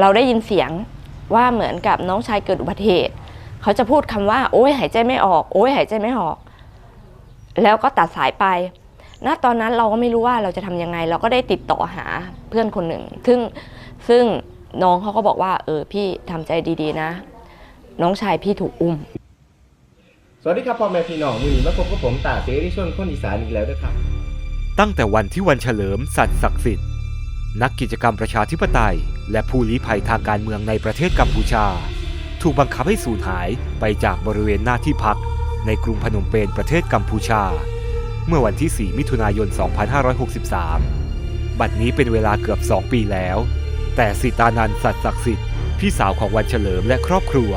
เราได้ยินเสียงว่าเหมือนกับน้องชายเกิดอุบัติเหตุ เขาจะพูดคำว่า โอ้ยหายใจไม่ออก โอ้ยหายใจไม่ออก แล้วก็ตัดสายไปณตอนนั้นเราก็ไม่รู้ว่าเราจะทำยังไง เราก็ได้ติดต่อหาเพื่อนคนหนึ่ง ซึ่งซึ่งน้องเขาก็บอกว่า เออพี่ทำใจดีๆนะ น้องชายพี่ถูกอุ้ม สวัสดีครับพ่อแม่พี่น้องมือนี้มาพบกับผมตาเสรีชนคนอีสานอีกแล้วนะครับ ตั้งแต่วันที่วันเฉลิมสัตว์ศักดิ์สิทธิ์นักกิจกรรมประชาธิปไตย และผู้ลี้ภัยทางการเมืองในประเทศกัมพูชา ถูกบังคับให้สูญหายไปจากบริเวณหน้าที่พัก ในกรุงพนมเปญประเทศกัมพูชา เมื่อวันที่ 4 มิถุนายน 2563 บัดนี้เป็นเวลาเกือบ 2 ปีแล้ว แต่สิตานันสัตศักดิ์สิทธิ์พี่สาวของวันเฉลิมและครอบครัว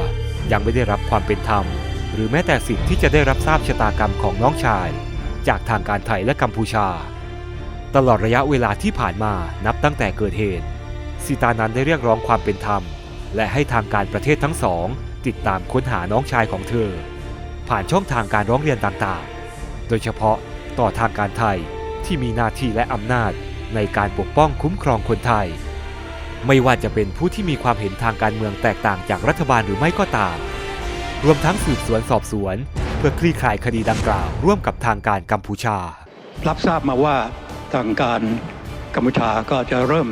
ยังไม่ได้รับความเป็นธรรม หรือแม้แต่สิทธิ์ที่จะได้รับทราบชะตากรรมของน้องชาย จากทางการไทยและกัมพูชา ตลอดระยะเวลาที่ผ่านมานับตั้งแต่เกิดเหตุ สิตานันได้เรียกร้องความเป็นธรรม และให้ทางการประเทศทั้งสอง ติดตามค้นหาน้องชายของเธอ ผ่านช่องทางการร้องเรียนต่างๆ โดยเฉพาะต่อทางการไทยที่มีหน้าที่และอำนาจในการปกป้องคุ้มครองคนไทย ไม่ว่าจะเป็นผู้ที่มีความเห็นทางการเมืองแตกต่างจากรัฐบาลหรือไม่ก็ตาม รวมทั้งสืบสวนสอบสวน เพื่อคลี่คลายคดีดังกล่าว ร่วมกับทางการกัมพูชา รับทราบมาว่าทางการกัมพูชาก็จะเริ่ม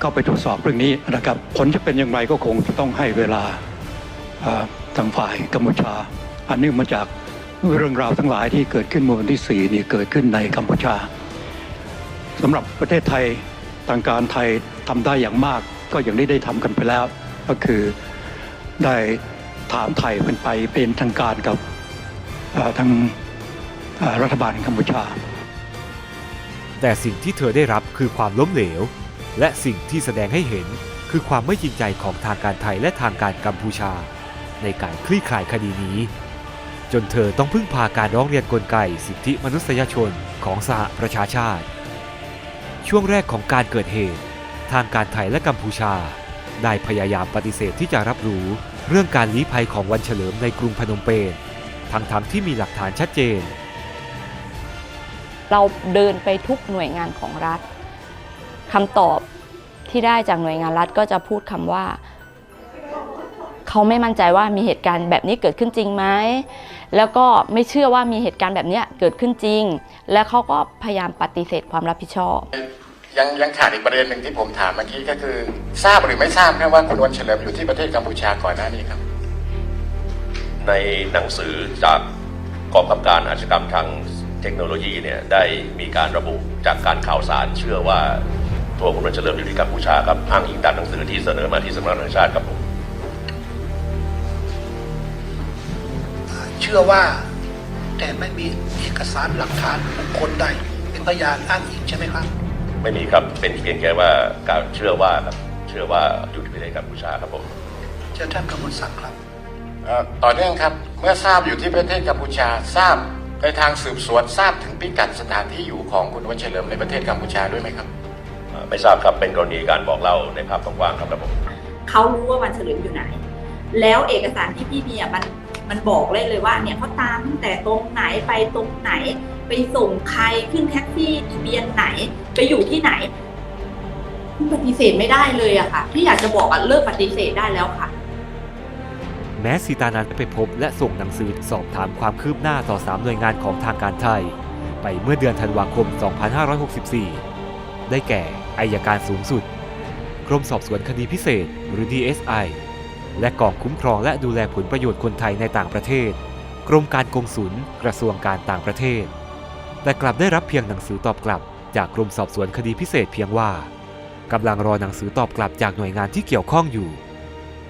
เข้าไปตรวจสอบเรื่องนี้นะครับ ผลจะเป็นอย่างไรก็คงจะต้องให้เวลาทางฝ่ายกัมพูชา อันนื่องมาจากเรื่องราวทั้งหลายที่เกิดขึ้นเมื่อวันที่ 4 นี่เกิดขึ้นในกัมพูชาสำหรับประเทศไทยทางการไทยทำได้อย่างมาก ก็อย่างที่ได้ทำกันไปแล้ว ก็คือได้ถามไทยเป็นไปเป็นทางการกับทางรัฐบาลกัมพูชา แต่สิ่งที่เธอได้รับคือความล้มเหลว และสิ่งที่แสดงให้เห็นคือความไม่จริงใจของทางการไทยและทางการกัมพูชา ในการคลี่คลายคดีนี้ จนเธอต้องพึ่งพาการร้องเรียนกลไกสิทธิมนุษยชนของสหประชาชาติ ช่วงแรกของการเกิดเหตุ ทางการไทยและกัมพูชา ได้พยายามปฏิเสธที่จะรับรู้เรื่องการลี้ภัยของวันเฉลิมในกรุงพนมเปญทั้งๆที่มีหลักฐานชัดเจน เราเดินไปทุกหน่วยงานของรัฐ คำตอบที่ได้จากหน่วยงานรัฐก็จะพูดคำว่า เขาไม่มั่นใจว่ามีเหตุการณ์แบบนี้เกิดขึ้นจริงไหมแล้วก็ไม่เชื่อว่ามีเหตุการณ์แบบเนี้ยเกิดขึ้นจริง และเขาก็พยายามปฏิเสธความรับผิดชอบยังยังขาดอีกประเด็นหนึ่งที่ผมถามเมื่อกี้ก็คือ ทราบหรือไม่ทราบครับว่าคุณวันเฉลิมอยู่ที่ประเทศกัมพูชาก่อนหน้านี้ครับ ในหนังสือจากกองกำกับการอาชญากรรมทางเทคโนโลยีเนี่ยได้มีการระบุจากการข่าวสารเชื่อว่า ตัวคุณวันเฉลิมอยู่ที่กัมพูชาครับอ้างอิงตามหนังสือที่เสนอมาที่สำนักงานตำรวจแห่งชาติครับผมเชื่อว่า แต่ไม่มีเอกสารหลักฐานบุคคลใดเป็นพยานอ้างอิงใช่ไหมครับ ไม่มีครับเป็นเพียงแค่ว่าการเชื่อว่าครับเชื่อว่าอยู่ที่ประเทศกัมพูชาครับผมเชิญท่านกมลศักดิ์ครับเอ่อต่อเนื่องครับเมื่อทราบอยู่ที่ประเทศกัมพูชาทราบในทางสืบสวนทราบถึงพิกัดสถานที่อยู่ของคุณวันเฉลิมในประเทศกัมพูชาด้วยไหมครับเอ่อ ไม่ทราบครับเป็นกรณีการบอกเล่าในภาพกว้างๆครับครับผมเขารู้ว่าวันเฉลิมอยู่ไหน แล้วเอกสารที่พี่มีอะมันมันบอกเลยเลยว่าเนี่ยเขาตามตั้งแต่ตรงไหนไปตรงไหน ไปส่งใครขึ้นแท็กซี่ทะเบียนไหน ไปอยู่ที่ไหนปฏิเสธไม่ได้เลยอะค่ะ ที่อยากจะบอกอะเลิกปฏิเสธได้แล้วค่ะ แม้สีตานันไปพบและส่งหนังสือสอบถามความคืบหน้าต่อ3หน่วยงานของทางการไทย ไปเมื่อเดือนธันวาคม 2564 ได้แก่อายการสูงสุด กรมสอบสวนคดีพิเศษหรือ DSI และกองคุ้มครองและดูแลผลประโยชน์คนไทยในต่างประเทศ กรมการกงสุลกระทรวงการต่างประเทศ แต่กลับได้รับเพียงหนังสือตอบกลับ จากกรมสอบสวนคดีพิเศษเพียงว่ากำลังรอหนังสือตอบกลับจากหน่วยงานที่เกี่ยวข้องอยู่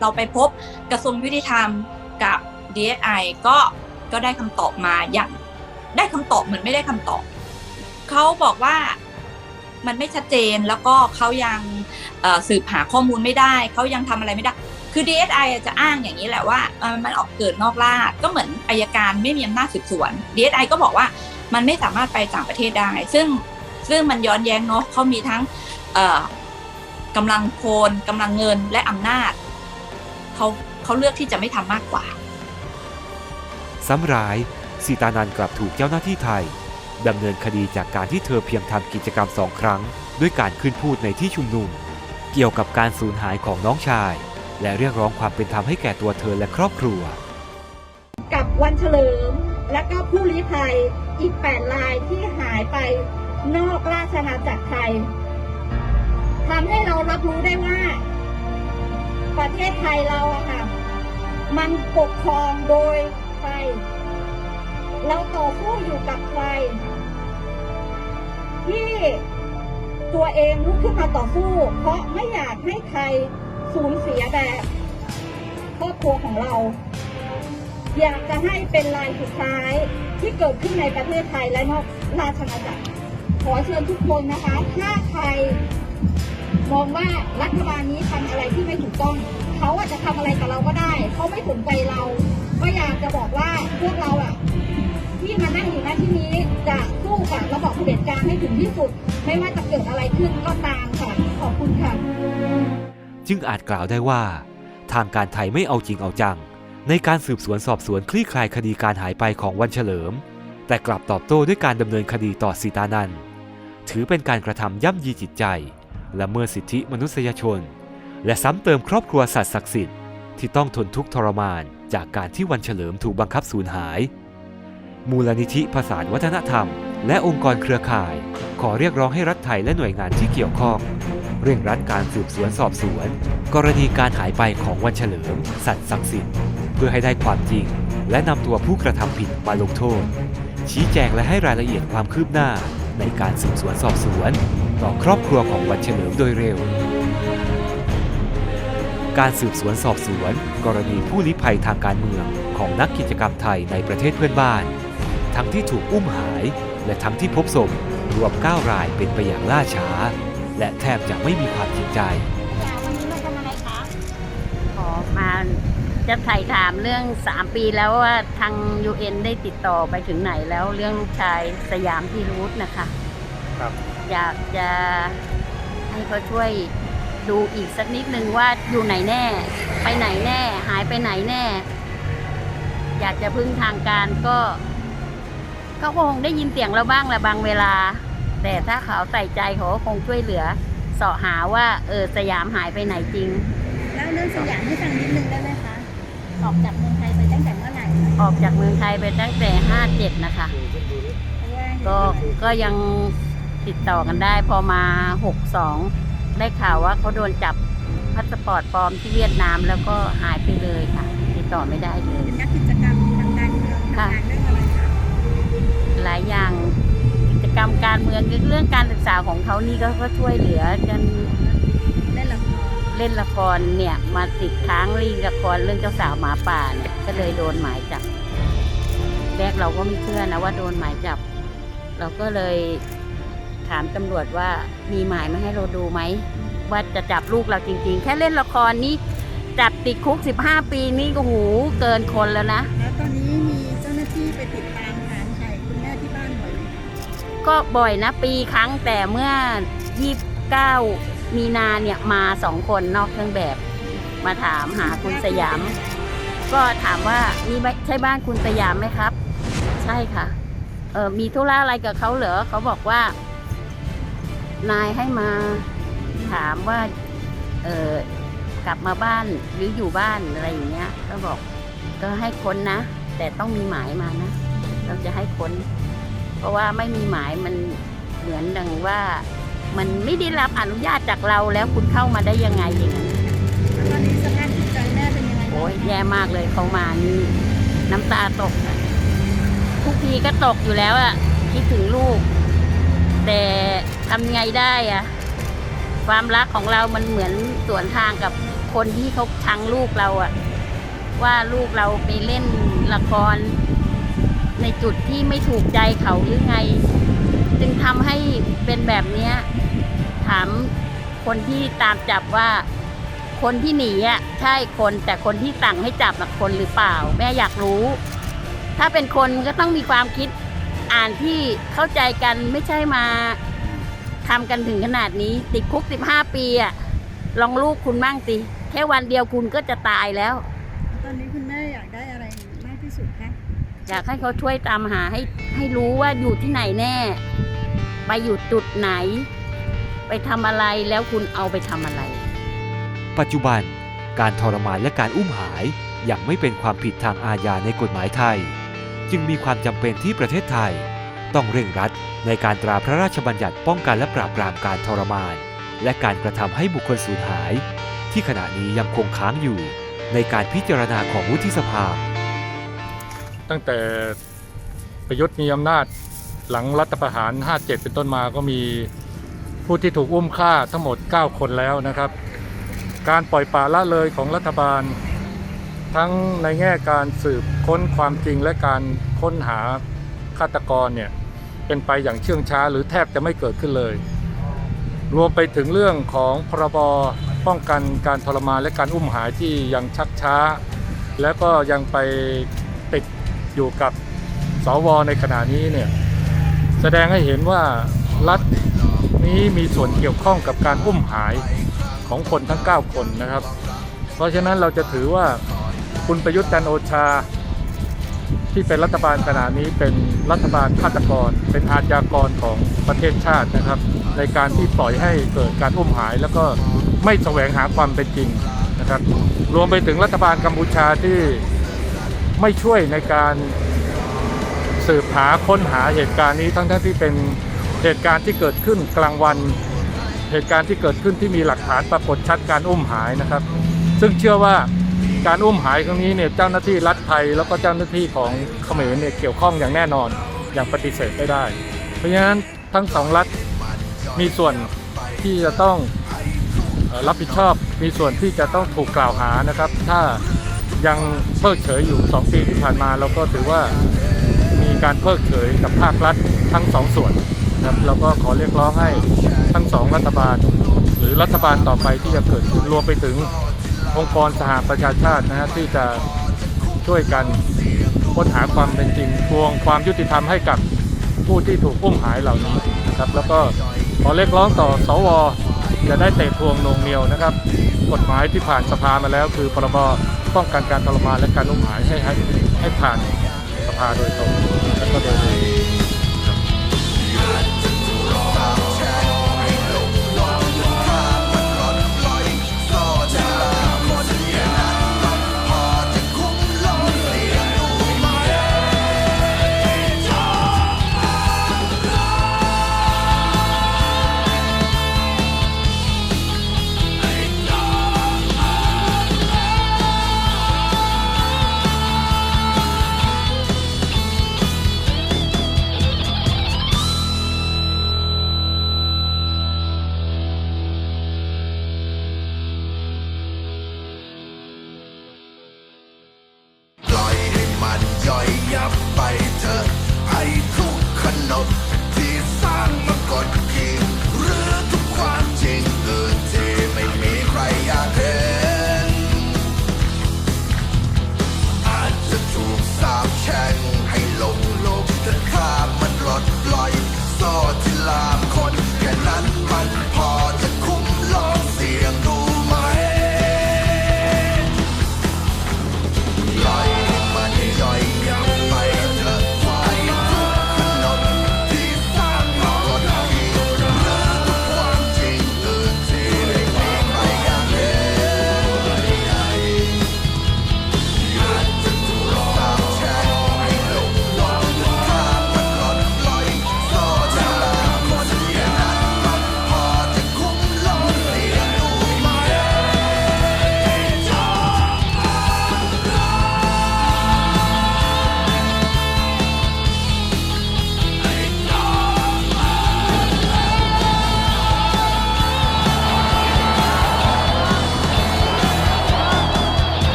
เราไปพบกระทรวงยุติธรรมกับ DSI ก็ก็ได้คำตอบมาอย่าง ได้คำตอบเหมือนไม่ได้คำตอบ เขาบอกว่า มันไม่ชัดเจนแล้วก็เขายังสืบหาข้อมูลไม่ได้ เขายังทำอะไรไม่ได้ คือ DSI อะจะอ้างอย่างนี้แหละว่ามันออกเกิดนอกราชก็เหมือนอายการไม่มีอำนาจสืบสวน DSI ก็บอกว่ามันไม่สามารถไปต่างประเทศได้ ซึ่งซึ่งมันย้อนแย้งเนาะเขามีทั้งกำลังคนกำลังเงินและอำนาจเขาเขาเลือกที่จะไม่ทำมากกว่า ซ้ำร้ายสีตานันกลับถูกเจ้าหน้าที่ไทย ดำเนินคดีจากการที่เธอเพียงทำกิจกรรมสองครั้ง ด้วยการขึ้นพูดในที่ชุมนุมกกี่ยวกับการสูญหายของน้องชาย และเรียกร้องความเป็นธรรมให้แก่ตัวเธอและครอบครัว กับวันเฉลิม และก็ผู้ลี้ภัยอีก 8 รายที่หายไปนอกราชอาณาจักรไทยทำให้เรารับรู้ได้ว่า ประเทศไทยเราอะค่ะ มันปกครองโดยใคร เราต่อสู้อยู่กับใคร ที่ตัวเองลุกขึ้นมาต่อสู้ เพราะไม่อยากให้ใครสูญเสียแบบครอบครัวของเรา อยากจะให้เป็นรายสุดท้ายที่เกิดขึ้นในประเทศไทยและนอกราชอาณาจักรขอเชิญทุกคนนะคะ ถ้าใครมองว่ารัฐบาลนี้ทำอะไรที่ไม่ถูกต้อง เขาอาจจะทำอะไรกับเราก็ได้ เขาไม่สนใจเรา ก็อยากจะบอกว่าพวกเราอะ ที่มานั่งอยู่ณที่นี้จะสู้กับระบอบเผด็จการให้ถึงที่สุด ไม่ว่าจะเกิดอะไรขึ้นก็ตามค่ะขอบคุณค่ะ จึงอาจกล่าวได้ว่า ทางการไทยไม่เอาจริงเอาจัง ในการสืบสวนสอบสวนคลี่คลายคดีการหายไปของวันเฉลิม แต่กลับตอบโต้ด้วยการดำเนินคดีต่อสีตานันถือเป็นการกระทำย่ำยีจิตใจและเมื่อสิทธิมนุษยชน และซ้ำเติมครอบครัวสัตว์ศักดิ์สิทธิ์ที่ต้องทนทุกข์ทรมานจากการที่วันเฉลิมถูกบังคับสูญหาย มูลนิธิผสาวัฒนธรรม และองค์กรเครือข่าย ขอเรียกร้องให้รัฐไทยและหน่วยงานที่เกี่ยวข้อง เร่งรัดการสืบสวนสอบสวน กรณีการหายไปของวันเฉลิม สัตว์ศักดิ์สิทธิ์เพื่อให้ได้ความจริง และนำตัวผู้กระทำผิดมาลงโทษ ชี้แจงและให้รายละเอียดความคืบหน้า ในการสืบสวนสอบสวน ต่อครอบครัวของวันเฉลิมโดยเร็วการสืบสวนสอบสวน กรณีผู้ลี้ภัยทางการเมืองของนักกิจกรรมไทยในประเทศเพื่อนบ้าน ทั้งที่ถูกอุ้มหาย และทั้งที่พบศพรวม 9 รายเป็นไปอย่างล่าช้า และแทบจะไม่มีความจริงใจ ขอมาจะถ่ายถามเรื่อง 3 ปีแล้วว่าทาง UN ได้ติดต่อไปถึงไหนแล้วเรื่องลูกชายสยามที่รูทนะคะครับอยากจะให้เขาช่วยดูอีกสักนิดนึงว่าอยู่ไหนแน่ ไปไหนแน่ หายไปไหนแน่ อยากจะพึ่งทางการก็ เขาคงได้ยินเสียงเราบ้างแหละบางเวลา แต่ถ้าเขาใส่ใจเขาก็คงช่วยเหลือเสาะหาว่าเออสยามหายไปไหนจริง แล้วเรื่องสยามให้ฟังนิดนึงได้ไหมคะออกจากเมืองไทยไปตั้งแต่เมื่อไหร่คะออกจากเมืองไทยไปตั้งแต่57นะคะเพราะว่าก็ก็ยังติดต่อกันได้พอมา62ได้ข่าวว่าเขาโดนจับพาสปอร์ตปลอมที่เวียดนามแล้วก็หายไปเลยค่ะ ติดต่อไม่ได้เลยเป็นนักกิจกรรมทางการเมืองทำงานเรื่องอะไรคะ หลายอย่าง กิจกรรมการเมืองเรื่องการศึกษาของเขานี่ก็ก็ช่วยเหลือกันเล่นละครเล่นละครเนี่ยมาติดค้างรีละครเรื่องเจ้าสาวหมาป่าเนี่ยก็เลยโดนหมายจับแรกเราก็ไม่เชื่อนะว่าโดนหมายจับ เราก็เลยถามตำรวจว่ามีหมายมาให้เราดูไหมว่าจะจับลูกเราจริง ๆ แค่เล่นละครนี่จับติดคุก 15 ปีนี่ก็หูเกินคนแล้วนะ แล้วตอนนี้มีเจ้าหน้าที่ไปติดต ก็บ่อยนะปีครั้งแต่เมื่อ 29 มีนาเนี่ยมาสองคนนอกเครื่องแบบ มาถามหาคุณสยาม ก็ถามว่านี่ใช่บ้านคุณสยามไหมครับ ใช่ค่ะเออมีธุระอะไรกับเขาเหรอเขาบอกว่า นายให้มาถามว่าเออกลับมาบ้านหรืออยู่บ้านอะไรอย่างเงี้ย ก็บอกก็ให้ค้นนะ แต่ต้องมีหมายมานะ เราจะให้ค้น เพราะว่าไม่มีหมายมันเหมือนดังว่า มันไม่ได้รับอนุญาตจากเราแล้วคุณเข้ามาได้ยังไงอย่างนั้นแล้วตอนนี้สภาพจิตใจแม่เป็นยังไงบ้างโอ้ยแย่มากเลยเขามานี่น้ำตาตกอะทุกทีก็ตกอยู่แล้วอะคิดถึงลูก แต่ทำไงได้อะความรักของเรามันเหมือนสวนทางกับคนที่เขาชังลูกเราอะว่าลูกเราไปเล่นละคร ในจุดที่ไม่ถูกใจเขาหรือไง จึงทำให้เป็นแบบนี้ถามคนที่ตามจับว่าคนที่หนีอะใช่คนแต่คนที่สั่งให้จับน่ะคนหรือเปล่า แม่อยากรู้ ถ้าเป็นคนก็ต้องมีความคิดอ่านที่เข้าใจกันไม่ใช่มาทำกันถึงขนาดนี้ ติดคุกสิบห้าปีอะลองลูกคุณบ้างสิ แค่วันเดียวคุณก็จะตายแล้ว ตอนนี้คุณแม่อยากได้อะไร อยากให้เขาช่วยตามหาให้ให้รู้ว่าอยู่ที่ไหนแน่ ไปอยู่จุดไหน ไปทำอะไรแล้วคุณเอาไปทำอะไร ปัจจุบันการทรมานและการอุ้มหายยังไม่เป็นความผิดทางอาญาในกฎหมายไทย จึงมีความจำเป็นที่ประเทศไทย ต้องเร่งรัดในการตราพระราชบัญญัติป้องกันและปราบปรามการทรมาน และการกระทำให้บุคคลสูญหาย ที่ขณะนี้ยังคงค้างอยู่ในการพิจารณาของวุฒิสภา ตั้งแต่ประยุทธ์มีอำนาจหลังรัฐประหาร 57 เป็นต้นมาก็มีผู้ที่ถูกอุ้มฆ่าทั้งหมด 9 คนแล้วนะครับ การปล่อยปละละเลยของรัฐบาล ทั้งในแง่การสืบค้นความจริงและการค้นหาฆาตกรเนี่ยเป็นไปอย่างเชื่องช้าหรือแทบจะไม่เกิดขึ้นเลย รวมไปถึงเรื่องของพรบป้องกันการทรมานและการอุ้มหายที่ยังชักช้า แล้วก็ยังไป อยู่กับสวในขณะนี้เนี่ยแสดงให้เห็นว่ารัฐนี้มีส่วนเกี่ยวข้องกับการอุ้มหายของคนทั้ง 9 คนนะครับ เพราะฉะนั้นเราจะถือว่าคุณประยุทธ์จันโอชา ที่เป็นรัฐบาลขณะนี้เป็นรัฐบาลฆาตกร เป็นอาชญากรของประเทศชาตินะครับ ในการที่ปล่อยให้เกิดการอุ้มหาย แล้วก็ไม่แสวงหาความเป็นจริงนะครับ รวมไปถึงรัฐบาลกัมพูชาที่ ไม่ช่วยในการสืบหาค้นหาเหตุการณ์นี้ทั้งๆทที่เป็นเหตุการณ์ที่เกิดขึ้นกลางวัน เหตุการณ์ที่เกิดขึ้นที่มีหลักฐานปรากฏชัดการอุ้มหายนะครับ ซึ่งเชื่อว่าการอุ้มหายครั้งนี้เนี่ยเจ้าหน้าที่รัฐไทยแล้วก็เจ้าหน้าที่ของเขมรเนี่ยเกี่ยวข้องอย่างแน่นอนอย่างปฏิเสธไม่ได้ เพราะฉะนั้นทั้งสองรัฐมีส่วนที่จะต้องรับผิดชอบมีส่วนที่จะต้องถูกกล่าวหานะครับ ถ้า ยังเพิกเฉยอยู่ 2 ปีที่ผ่านมาเราก็ถือว่ามีการเพิกเฉยกับภาครัฐทั้งสองส่วนนะครับเราก็ขอเรียกร้องให้ทั้งสองรัฐบาล หรือรัฐบาลต่อไปที่จะเกิดขึ้นรวมไปถึงองค์กรสหประชาชาตินะฮะที่จะช่วยกันค้นหาความเป็นจริงทวงความยุติธรรมให้กับผู้ที่ถูกอุ้มหายเหล่านี้นะครับแล้วก็ขอเรียกร้องต่อสว จะได้เตะทวงนงเหนียวนะครับ กฎหมายที่ผ่านสภามาแล้ว คือพรบป้องกันการทรมานและการอุ้มหายให้ให้ให้ผ่านสภาโดยตรงแล้วก็โดยเร็ว